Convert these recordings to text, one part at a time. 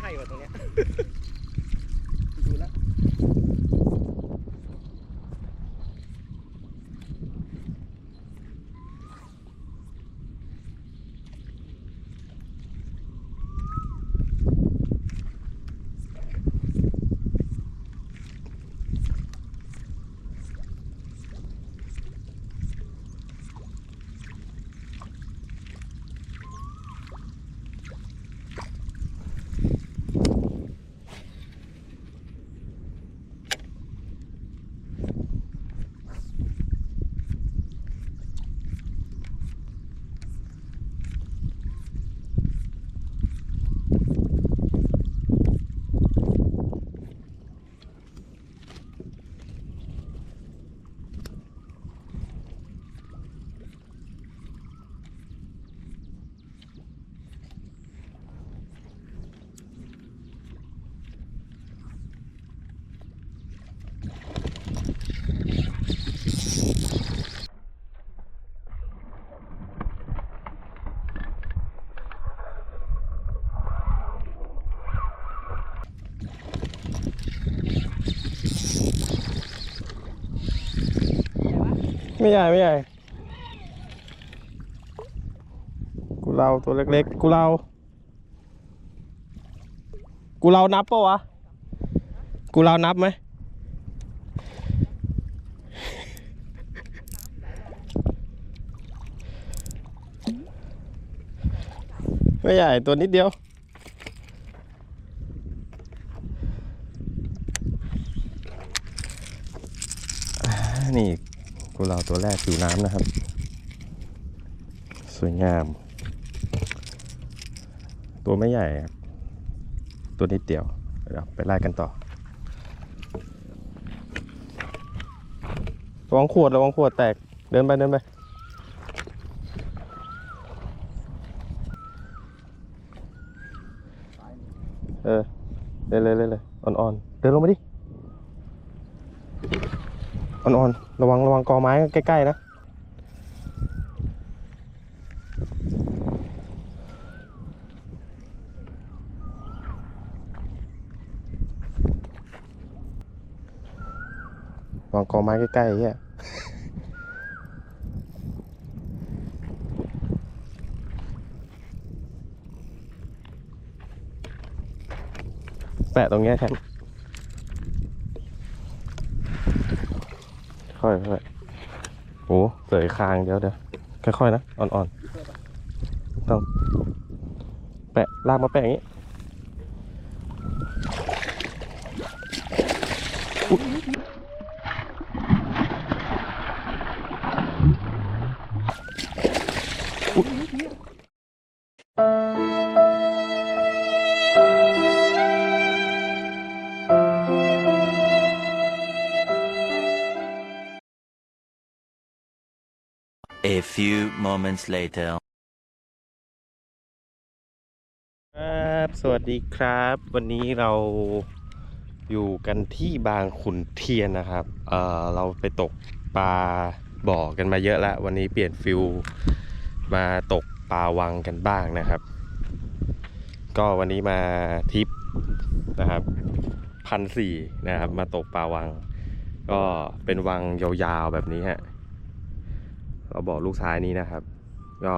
ใช่ว่ะตรงเนี้ย ไม่ใหญ่ไม่ใหญ่กูเราตัวเล็กๆ กูเรากูเรานับปะวะ กูเรานับไหมไม่ใหญ่ตัวนิดเดียว นี่ กูเราตัวแรกผิวน้ำนะครับ สวยงาม ตัวไม่ใหญ่ครับ ตัวนิดเดียวเดี๋ยวไปไล่กันต่อระวังขวดระวังขวดแตกเดินไปเดินไปเออเลยเลยเลยเลยอ่อนๆเดินลงมาดิ อ่อนๆ ระวังระวังกอไม้ใกล้ ๆ นะระวังกอไม้ใกล้ๆเฮียแปะตรงเนี้ยแท ค่อยค่อยโอ้เสยคางเดี๋ยวเดี๋ยวค่อยๆนะ อ่อนๆ ต้อง แปะลากมาแปะอย่างนี้ moments later. ครับ สวัสดีครับ วันนี้เราอยู่กันที่บางขุนเทียนนะครับ เอ่อ เราไปตกปลาบ่อกันมาเยอะแล้ว วันนี้เปลี่ยนฟิลมาตกปลาวังกันบ้างนะครับ ก็วันนี้มาทิปนะครับพันสี่นะครับ มาตกปลาวัง ก็เป็นวังยาวๆแบบนี้ฮะ เราบอกลูกชายนี้นะครับ ก็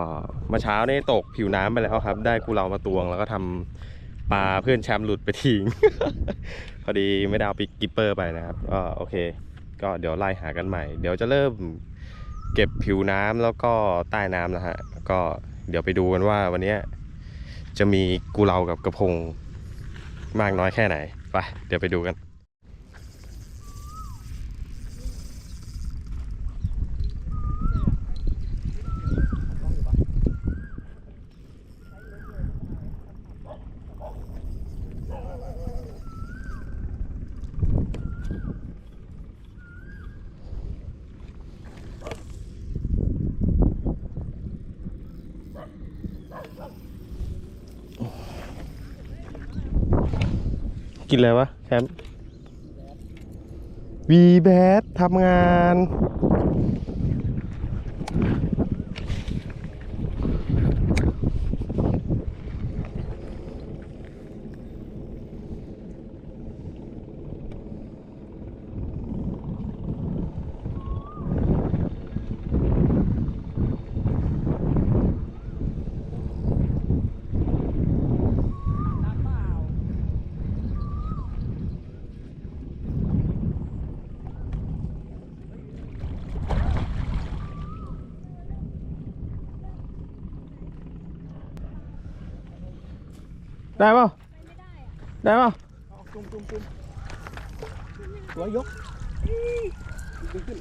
เมื่อเช้านี่ตกผิวน้ำไปแล้วครับ ได้กูเรามาตวงแล้วก็ทำปลาเพื่อนแชมป์หลุดไปทิ้งพอดีไม่ได้เอาปิกกิปเปอร์ไปนะครับก็โอเค ก็เดี๋ยวไล่หากันใหม่ เดี๋ยวจะเริ่มเก็บผิวน้ำแล้วก็ใต้น้ำนะฮะก็เดี๋ยวไปดูกันว่าวันนี้จะมีกูเรากับกระพงมากน้อยแค่ไหนไปเดี๋ยวไปดูกัน กินอะไรวะแคมป์วีแบททำงาน ได้เปล่าได้เปล่าเอาจุ่มจุ่มจุ่มหัวยกดึงขึ้น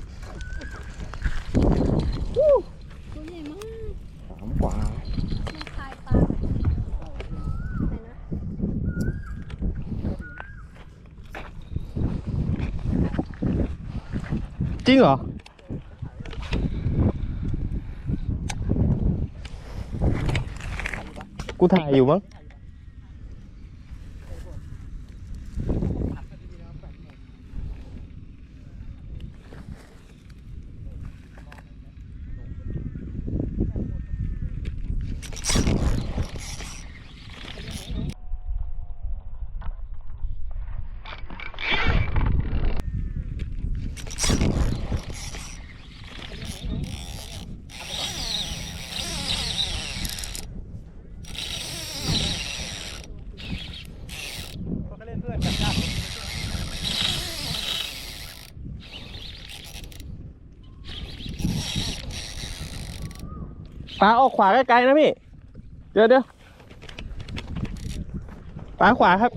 ตัวใหญ่มาก สามกว่า มันคลายปลาไหนนะ จริงเหรอ กูถ่ายอยู่มั้ง เขาก็เล่นเพื่อนจับจับ ปลาออกขวาไกลๆนะพี่ เดี๋ยวเดี๋ยวปลาขวาครับ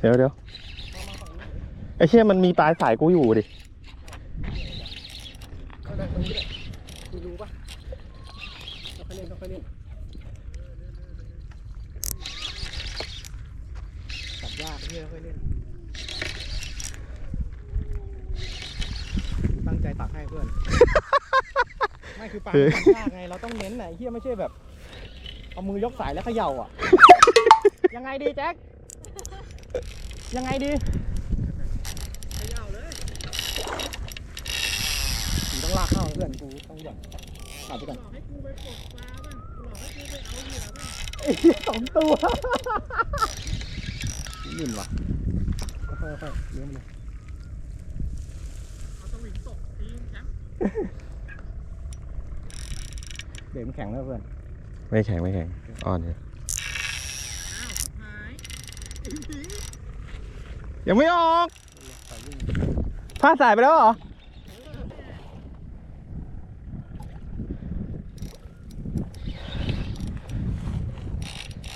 เดี๋ยวเดี๋ยวไอ้เชี่ยมันมีปลายสายกูอยู่ดิ เอาไปตรงนี้เลยคุณรู้ปะค่อยๆเล่นค่อยๆเล่นจับยากพี่ค่อยๆเล่น ตั้งใจตักให้เพื่อน ไม่คือปลาเฮ้ยมันยากไงเราต้องเน้นน่ะไอ้เฮียไม่ใช่แบบ เอามือยกสายแล้วเขย่าอะ ยังไงดีแจ็ค ยังไงดีเขย่าเลยกูต้องลากเข้าเพื่อนกูต้องแบบตัดไปก่อนให้กูไปปลดปลาบ้างหลอกให้กูไปเอาเหยื่อบ้างไอ้เหี้ยสองตัวลิ่นว่ะค่อยๆค่อยๆเลี้ยงมันเลย เบรกมันแข็งแล้วเพื่อนไม่แข็งไม่แข็งอ่อนอยู่ยังไม่ออกพลาดสายไปแล้วเหรอ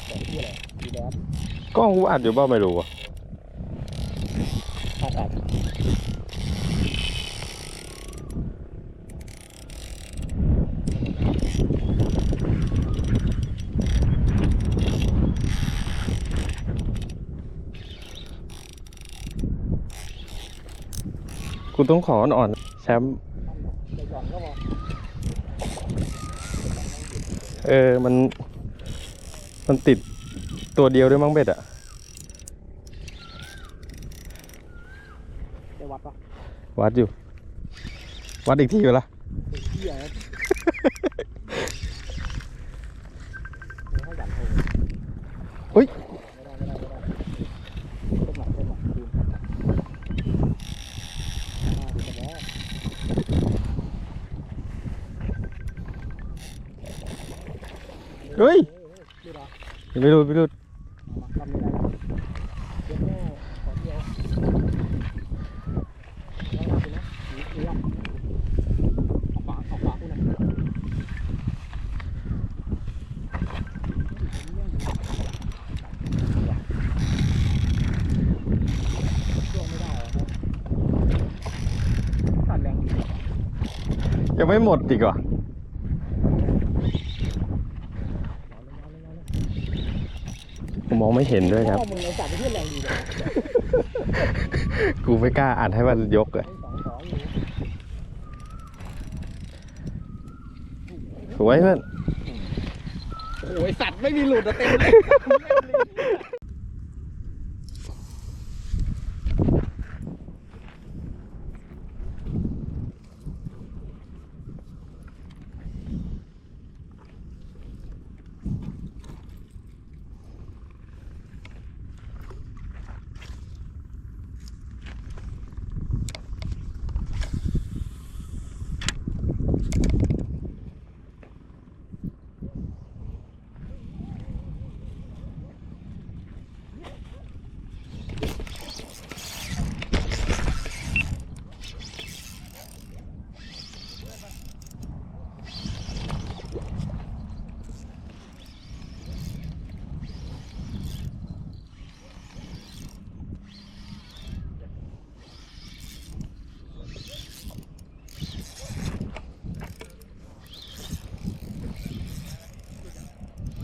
แบบที่อะไรดีแดดกล้องกูอัดอยู่เปล่าไม่รู้อะ ต้องขออ่อนๆแชมป์เดี๋ยวหย่อนก็พอเออ มัน มันติดตัวเดียวด้วยมั้งเบ็ดอะได้วัดปะวัดอยู่ วัดอีกทีอยู่ละ ไอ้เหี้ยนะเดี๋ยวให้หยันโทร อุ๊ย ไม่ได้ไม่ได้ไม่ได้ต้มหลักต้มหลักดูอ่าดูกันแล้ว เฮ้ย ดูดอก ยังไม่รู้ไม่รู้ ทำไม่ได้แล้วเดี๋ยวแม่ขอเดียวแล้วมาสินะหนีหนีออกเอาขวาเอาขวากูห น่อยช่วงไม่ได้เหรอครับตัดแรงอยู่ยังไม่หมดอีกว่ะร้อนเลยร้อนเลยร้อนเลย กูม องไม่เห็นด้วยครับพ่อมึงไอ้จัดไปเพื่อนแรงดีเลยกูไม่กล้าอ่านให้มันยกเลยสองสองอยู่สวยเพื่อนโอ้ยสัตว์ไม่มีหลุดอะเต็มเลย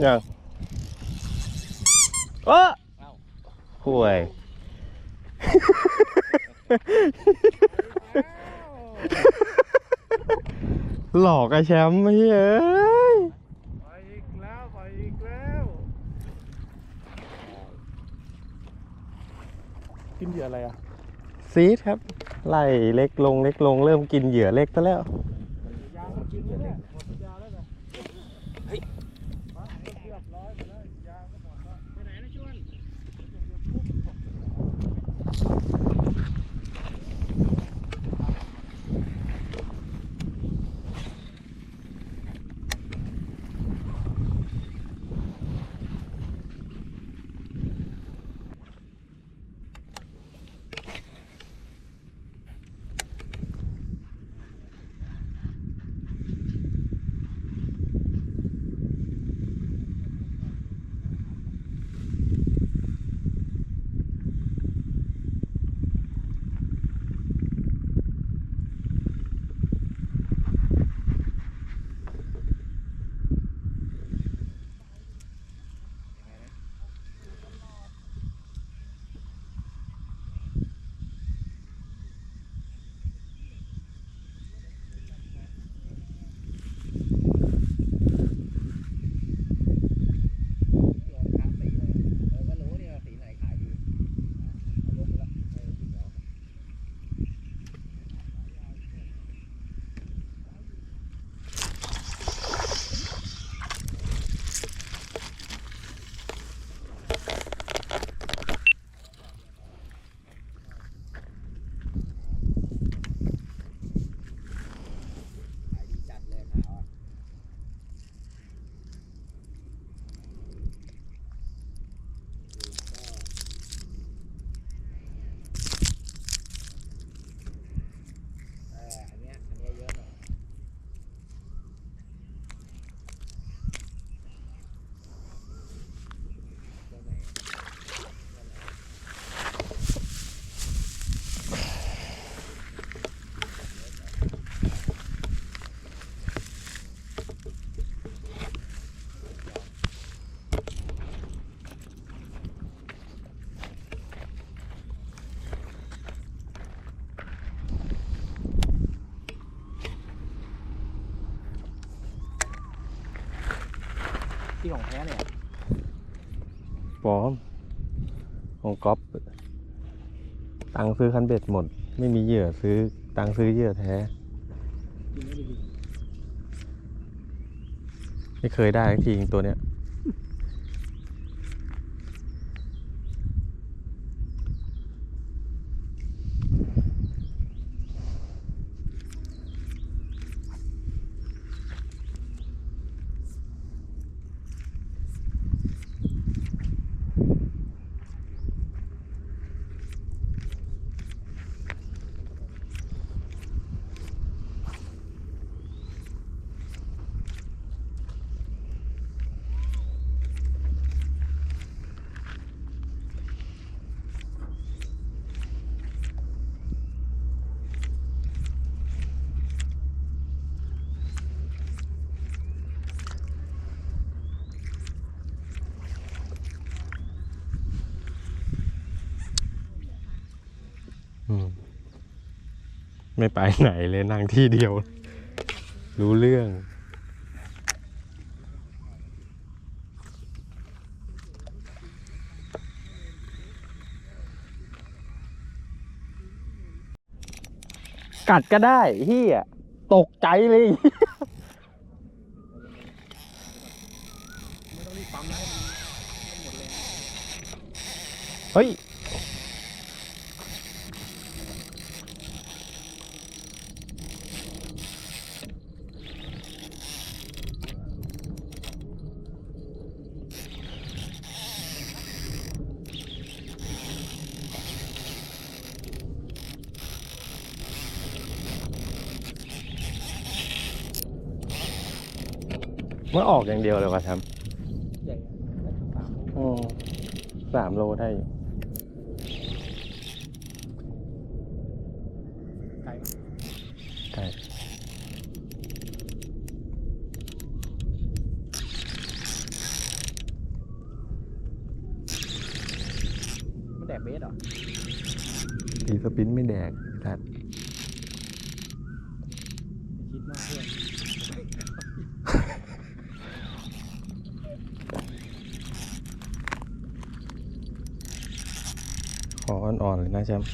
ยังเออเอ้าห่วย หลอกไอ้แชมป์ไม่เอ้ยไปอีกแล้วไปอีกแล้วกินเหยื่ออะไรอะ ซีดครับ ไล่เล็กลงเล็กลงเริ่มกินเหยื่อเล็กซะแล้ว ยางมันกินเลยเนี่ย ของแท้เนี่ยปลอมของก๊อฟตังค์ซื้อคันเบ็ดหมด ไม่มีเหยื่อซื้อ ตังค์ซื้อเหยื่อแท้ ไม่เคยได้สักทีตัวเนี้ย อืม ไม่ไปไหนเลยนั่งที่เดียว รู้เรื่อง กัดก็ได้เฮียตกใจเลย เฮ้ย มื่อออกอย่างเดียวเลยวะแชมป์ใหญ่สามอืมสามโลได้อยู่ ไก่ ใช่ เบสเหรอ ตีสปินไม่แดกทัด คิดมากเพื่อน ขออ่อนๆเลยนะ แชมป์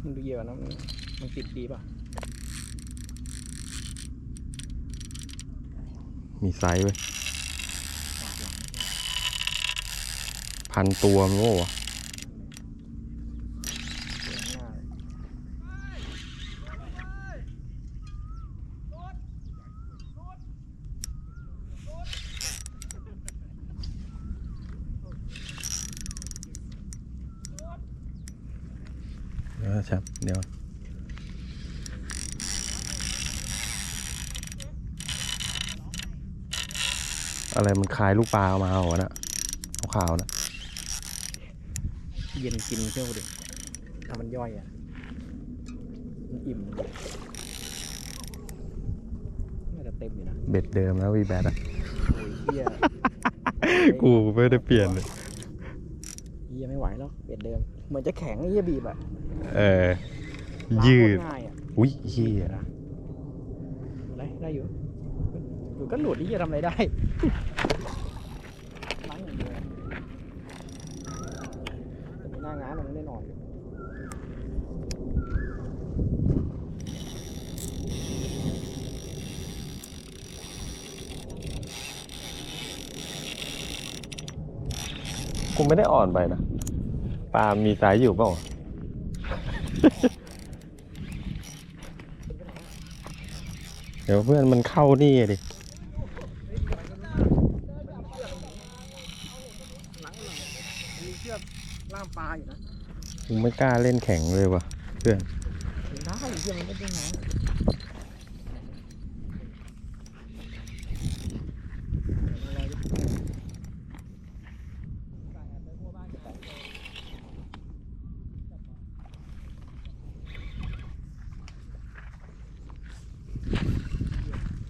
มึงดูเหยื่อนะมันมันติดดีป่ะ มีไซส์ไว้ย พันตัวมั้งวะ เหยื่อข้างหน้าเลย เดี๋ยวแชมป์เดี๋ยว อะไรมัน คลายลูกปลาออกมาเหรอนะขาวๆนะเย็นกินเชื่อกูดิถ้ามันย่อยอะมันอิ่มน่าจะเต็มอยู่นะเบ็ดเดิมแล้ววีแบดอะโอ้ยเฮียกูไม่ได้เปลี่ยนเลยเฮียไม่ไหวแล้วเบ็ดเดิมเหมือนจะแข็งไอ้เฮียบีบอะเออ ยืดล้างโคตรง่ายอะอุ้ยเฮียนะอะไรได้อยู่อยู่ก็หลุดที่จะทำอะไรได้ ล้างอย่างเดียวแต่หน้างานมันไม่ได้นอนอยู่ กูไม่ได้อ่อนไปนะปลามีสายอยู่เปล่า เดี๋ยวเพื่อนมันเข้านี่ดิ มีเชือกล่ามปลาอยู่นะกูไม่กล้าเล่นแข็งเลยว่ะ เพื่อน ได้เชือกมันไม่ได้นะ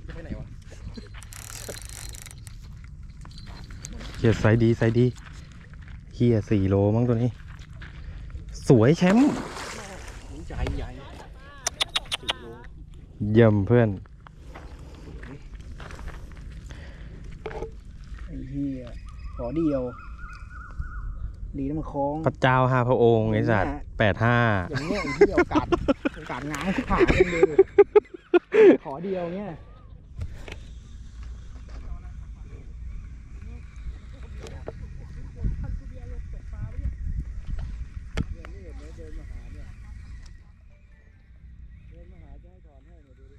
จะไปไหนวะ เฮียไซส์ดีไซส์ดีเฮียสี่โลมั้งตัวนี้ สวยแชมป์หูใจใหญ่สี่โลเยี่ยมเพื่อนไอ้เหี้ยขอเดียว ดีนะมันคล้อง พระเจ้าห้าพระองค์ไอ้สัตว์แปดห้าอย่างเงี้ยไอ้เหี้ยโอกาสโอกาสง้างผ่ายังดีขอเดียวเงี้ยเดินมาหาจะให้ถอนให้หน่อยดูดิ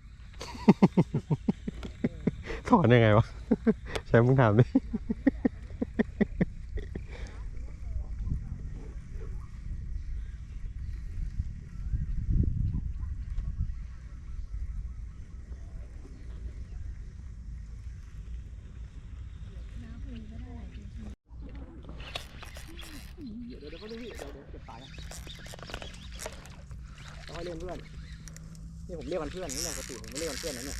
ถอนยังไงวะแชมป์มึงถามดิ เดี๋ยวเดี๋ยวก็ดูพี่เดี๋ยวเดี๋ยวเก็บสายนะต้องให้เล่นเพื่อน นี่ผมเรียกมันเพื่อนนี่เนี่ยปกติผมไม่เรียกมันเพื่อนนะเนี่ย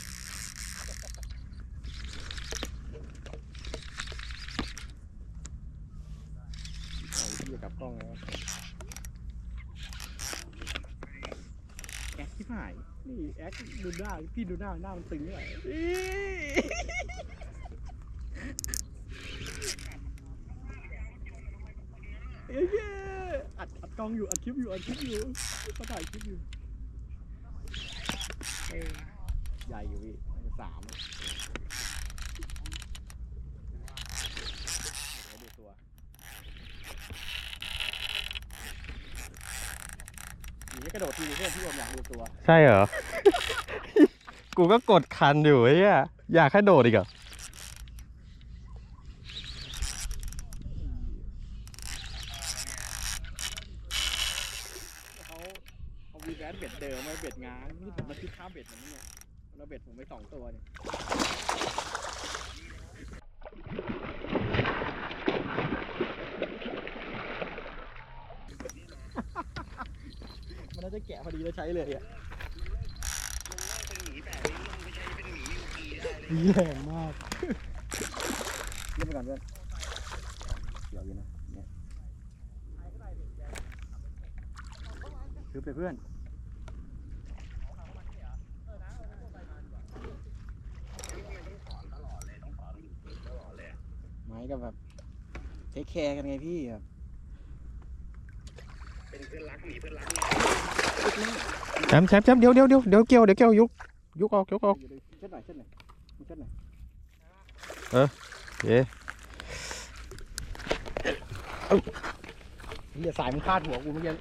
เอาพี่จะกลับกล้อง แล้วแอคที่หายนี่แอคดูหน้าพี่ดูหน้าหน้ามันตึงเลยเอ้ยเย้อัดอัดกล้องอยู่อัดคลิปอยู่อัดคลิปอยู่เขาถ่ายคลิปอยู่ใหญ่อยู่พี่สามอะเดี๋ยวดูตัวหนีก ระโดดทีเพื่อนพี่ผมอยากดูตัว ใช่เหรอ กูก็กดคันอยู่ไอ้เหี้ยอยากให้โดดอีกเหรอเขาเขาวีแบนเบ็ดเดิมไม่เบ็ดงานนี่ผมมาคิดค่าเบ็ดมันเนี่ยมันเอาเบ็ดผมไปสองตัวเนี่ย มันน่าจะแกะพอดีแล้วใช้เลยอะดีแรงมากเล่นไปก่อนเพื่อนเดี๋ยวอยู่นะเนี่ยคือไปเพื่อนไม่ก็แบบเทคแคร์กันไงพี่แบบ แชมป์แชมป์แชมป์เดี๋ยวเดี๋ยวเดี๋ยวเดี๋ยวเกี่ยวเดี๋ยวเกี่ยวยุกยุกออกยุกออกอยู่เลยเช็ดหน่อยเช็ดหน่อยมึงเช็ดหน่อยเย้เหี้ยสายมึงคาดหัวกูเมื่อกี้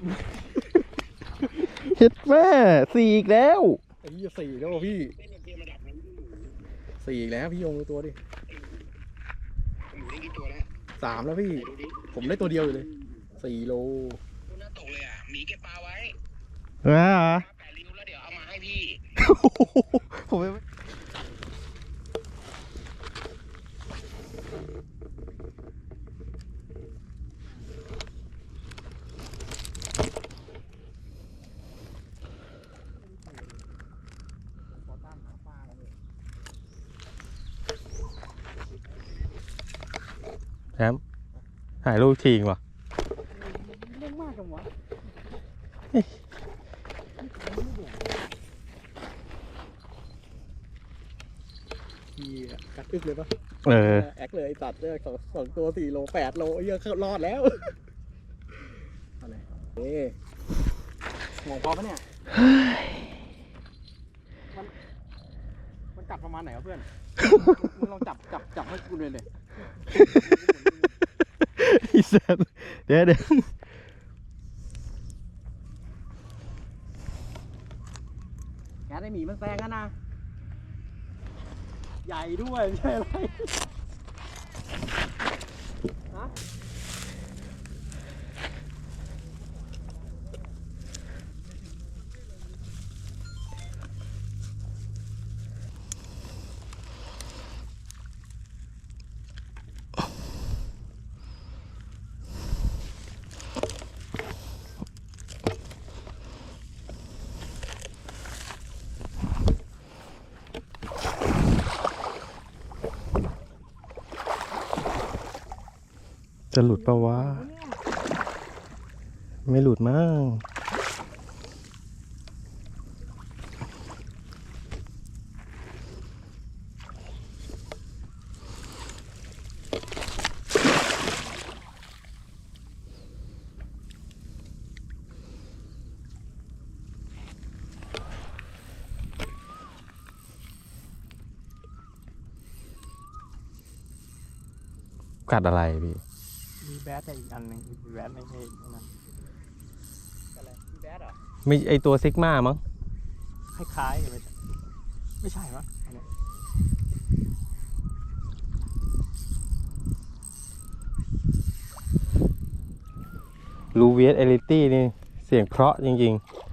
เฮ็ดแม่สี่อีกแล้วไอ้เหี้ยสี่แล้วพี่สี่อีกแล้วพี่ยงดูตัวดิสามแล้วพี่ ผมได้ตัวเดียวอยู่เลยสี่โล ว้าปลาแปดริ้วแล้วเดี๋ยวเอามาให้พี่ ผมไม่ขอตามหาปลากันเลยแชมป์ถ่ายรูปทิ้งว่ะ เรื่องมากจังวะ พี่กัดอึกเลยปะเออ แอคเลยไอ้ตัดเนี่ยสองสองตัวสี่โลแปดโลเหี้ยอะรอดแล้วอะไรเอ๊งงพอปะเนี่ย มันมันกัดประมาณไหนวะเพื่อน มึงลองจับจับจับให้กูเลยเลยไอ้สัสเดี๋ยวเดี๋ยวงานไอหมีมันแซงกันนะ ใหญ่ด้วยไม่ใช่อะไรฮะ จะหลุดปะวะ ไม่หลุดมั้งกัดอะไรพี่ ดแต่อีกอันหนึงมีแบดไม่ใช่อันนั้นอะไรมีแบดเหรอไม่ไอตัวซิกมามั้งคล้ายๆกันไม่ใช่ไม่ใช่ปะอันเนี้ยรูเวียสเอลิตี้นี่ เสียงเพราะจริง ๆ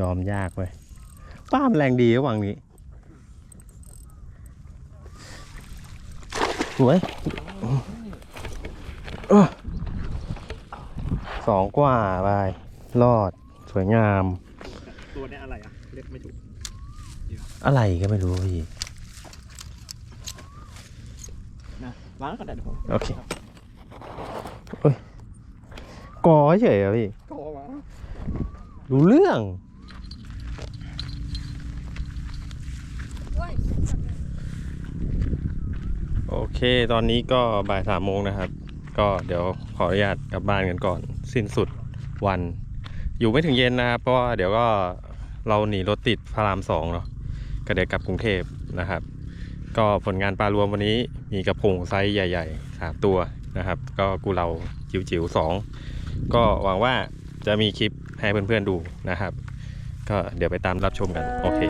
ยอมยากเว้ยป้ามนแรงดีระหว่างนี้สวยเอ้อสองกว่าไปรอดสวยงาม ตัวเนี้ยอะไรอะเรียกไม่ถูกอะไรก็ไม่รู้พี่นะวางแล้วก็ได้เดี๋ยวผมโอเคเอ้ยกอเฉยเหรอพี่โทรมารู้เรื่อง โอเค ตอนนี้ก็บ่ายสามโมงนะครับ ก็เดี๋ยวขออนุญาตกลับบ้านกันก่อน สิ้นสุดวัน อยู่ไม่ถึงเย็นนะครับ เพราะว่าเดี๋ยวก็เราหนีรถติดพระรามสองเนาะก็เดี๋ยวกลับกรุงเทพนะครับ ก็ผลงานปลารวมวันนี้มีกระพงไซส์ใหญ่ๆสามตัวนะครับ ก็กูเราจิ๋วๆสองก็หวังว่าจะมีคลิปให้เพื่อนๆดูนะครับ ก็เดี๋ยวไปตามรับชมกัน โอเค